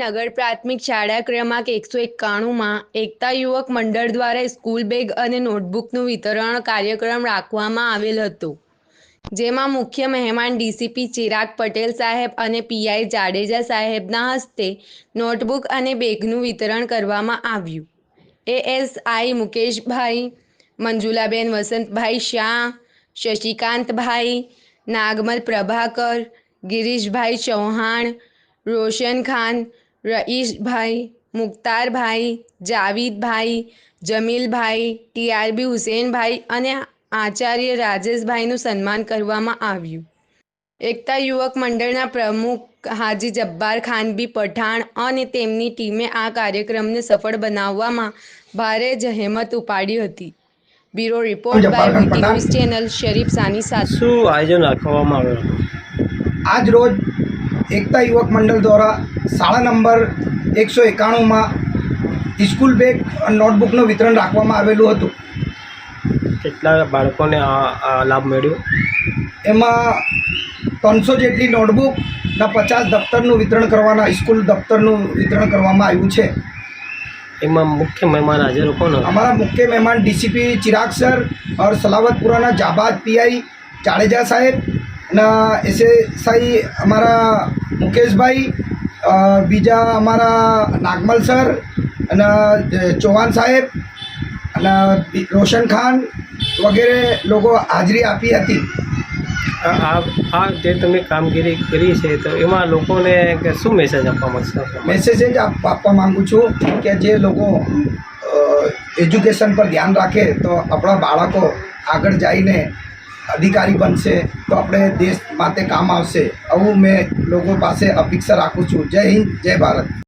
નગર પ્રાથમિક શાળા ક્રમાંક એકસો એકાણુંમાં એકતા યુવક મંડળ દ્વારા સ્કૂલ બેગ અને નોટબુકનું વિતરણ કાર્યક્રમ રાખવામાં આવેલ હતો, જેમાં મુખ્ય મહેમાન ડીસીપી ચિરાગ પટેલ સાહેબ અને પીઆઈ જાડેજા સાહેબના હસ્તે નોટબુક અને બેગનું વિતરણ કરવામાં આવ્યું. એએસઆઈ મુકેશભાઈ, મંજુલાબેન વસંતભાઈ શાહ, શશિકાંતભાઈ, નાગમલ પ્રભાકર, ગિરીશભાઈ ચૌહાણ રોશન ખાન રઈશભાઈ મુખ્તારભાઈ જાવીદભાઈ જમીલભાઈ ટીઆરબી હુસેનભાઈ અને આચાર્ય રાજેશભાઈનું સન્માન કરવામાં આવ્યું. એકતા યુવક મંડળના પ્રમુખ હાજી જબ્બાર ખાનબી પઠાણ અને તેમની ટીમે આ કાર્યક્રમને સફળ બનાવવામાં ભારે જહેમત ઉપાડી હતી. Bureau report by VT news channel Sharif Sani સાથે. શું આયોજન રાખવામાં આવ્યું આજ રોજ એકતા યુવક મંડળ દ્વારા શાળા નંબર એકસો એકાણુંમાં સ્કૂલ બેગ નોટબુકનું વિતરણ રાખવામાં આવેલું હતું. કેટલા બાળકોને લાભ મળ્યો? એમાં ત્રણસો જેટલી નોટબુકના પચાસ દફતરનું વિતરણ કરવાના સ્કૂલ દફતરનું વિતરણ કરવામાં આવ્યું છે. એમાં મુખ્ય મહેમાન હાજર કોણ અમારા મુખ્ય મહેમાન ડીસીપી ચિરાગ સર ઓર સલાવતપુરાના જાબાદ પીઆઈ જાડેજા સાહેબ ના એસએસઆઈ અમારા મુકેશભાઈ બીજા અમારા નાગમલ સર અને ચૌહાણ સાહેબ અને રોશન ખાન વગેરે લોકો હાજરી આપી હતી. આ જે તમે કામગીરી કરી છે તો એમાં લોકોને શું મેસેજ આપવા માગશો? મેસેજ જ આપવા માગું છું કે જે લોકો એજ્યુકેશન પર ધ્યાન રાખે તો આપણા બાળકો આગળ જઈને અધિકારી બનશે, તો આપણે દેશ માટે કામ આવશે. આવું મેં લોકો પાસે અપેક્ષા રાખું છું. જય હિન્દ, જય ભારત.